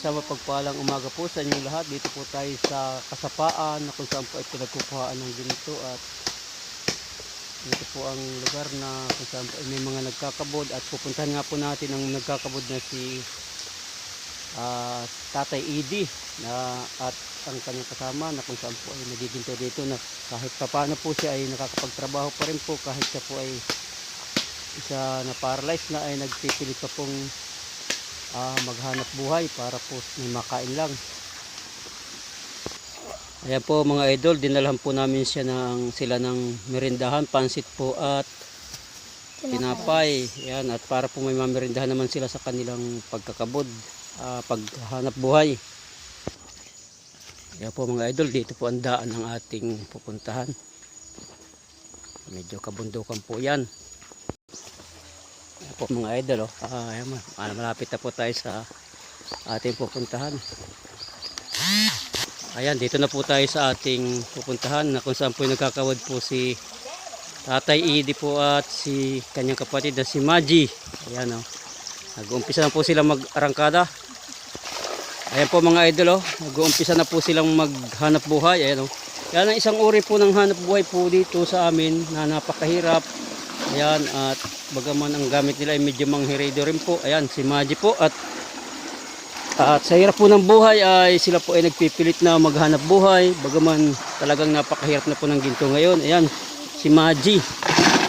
sa mapagpalang umaga po sa inyong lahat. Dito po tayo sa kasapaan na kung saan po ay pinagkukuhaan ng ginito at dito po ang lugar na kung saan po ay may mga nagkakabod at pupuntahan nga po natin ang nagkakabod na si ah, Tatay Idi na at ang kanyang kasama na kung saan po ay nagiginto dito na kahit pa paano po siya ay nakakapagtrabaho pa rin po kahit siya po ay isa na paralyzed na ay nagpipilit pa pong ah, maghanap buhay para po may makain lang. Ayan po mga idol, dinalhan po namin siya ng, sila ng merindahan, pansit po at tinapay. Ayan, at para po may mamerindahan naman sila sa kanilang pagkakabod, ah, paghanap buhay. Ayan po mga idol, dito po ang daan ng ating pupuntahan. Medyo kabundukan po yan. Po mga idol, oh. Ah, ayan, ma- ah, malapit na po tayo sa ating pupuntahan. Ayan, dito na po tayo sa ating pupuntahan na kung saan po nagkakawad po si Tatay Idi po at si kanyang kapatid na si Maji. Ayan oh. Nag-uumpisa na po silang mag-arangkada. Ayan po mga idol oh. Nag-uumpisa na po silang maghanap buhay. Ayan oh. Yan ang isang uri po ng hanap buhay po dito sa amin na napakahirap. Ayan at bagaman ang gamit nila ay medyo manghirido rin po. Ayan si Maji po at at sa hirap po ng buhay ay sila po ay nagpipilit na maghanap buhay. Bagaman talagang napakahirap na po ng ginto ngayon. Ayan, si Maji.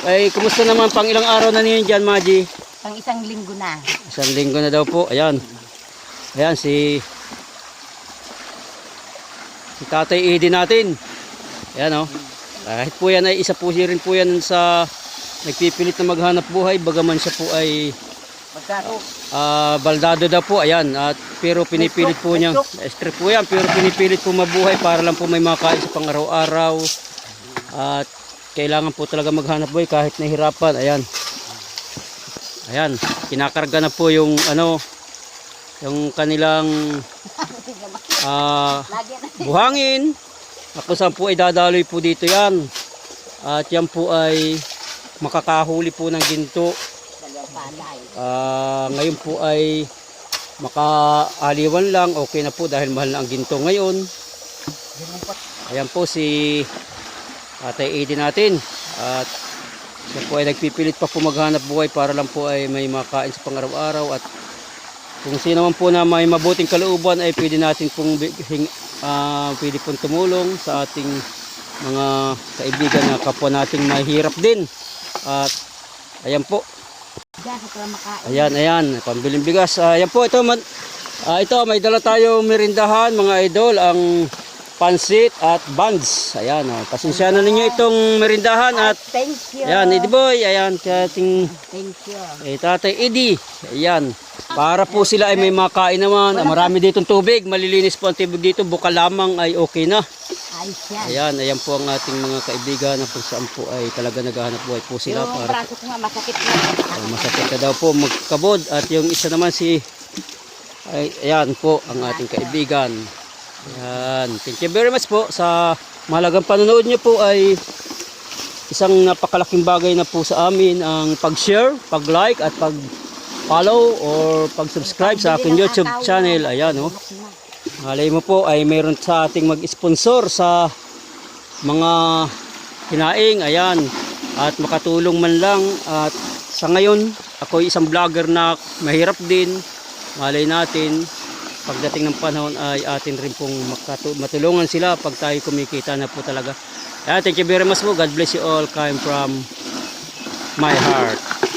Ay, kumusta naman pang ilang araw na niyo dyan, Maji? Pang isang linggo na. Isang linggo na daw po. Ayan. Ayan, si... Si Tatay Edi natin. Ayan, oh. Kahit po yan ay isa po rin po yan sa nagpipilit na maghanap buhay. Bagaman siya po ay Magkaro. Ah, baldado daw po, ayan. At pero pinipilit po niya, strip po yan, pero pinipilit po mabuhay para lang po may makain sa pang araw-araw. At kailangan po talaga maghanap buhay kahit nahirapan, ayan. Ayan, kinakarga na po yung ano, yung kanilang na. buhangin. Ako saan po ay dadaloy po dito yan. At yan po ay makakahuli po ng ginto. Ah, ngayon po ay makaaliwan lang, okay na po dahil mahal na ang ginto ngayon. Ayan po si Atay Edi natin. At siya po ay nagpipilit pa po maghanap buhay para lang po ay may makain sa pangaraw-araw at kung sino man po na may mabuting kalooban ay pwede natin pong ah, pwede pong tumulong sa ating mga kaibigan na kapwa nating mahirap din. At ayan po. Ayan, ayan, pambiling bigas. Ah, Ayan po, ito, man, ah, ito, may dala tayo merindahan, mga idol, ang pansit at buns. Ayan, oh, pasensya na ninyo itong merindahan at Thank you. ayan, Edi Boy, ayan, kaya ating Thank you. eh, tatay Edi. Ayan, para po sila ay may makain naman. Ah, marami ditong tubig, malilinis po ang tubig dito, buka lamang ay okay na. Ayan, ayan po ang ating mga kaibigan na kung saan po ay talaga naghahanap buhay po sila Yung para braso ko nga masakit na. Ah, masakit na daw po magkabod at yung isa naman si ay, ayan po ang ating kaibigan ayan thank you very much po sa mahalagang panonood nyo po ay isang napakalaking bagay na po sa amin ang pag-share, pag-like at pag-follow or pag-subscribe sa aking YouTube channel ayan oh. Malay mo po ay mayroon sa ating mag-sponsor sa mga hinaing, ayan. At makatulong man lang at sa ngayon, ako isang vlogger na mahirap din. Malay natin, pagdating ng panahon ay atin rin pong matulungan sila pag tayo kumikita na po talaga. Ayan, thank you very much po. God bless you all. Came from my heart.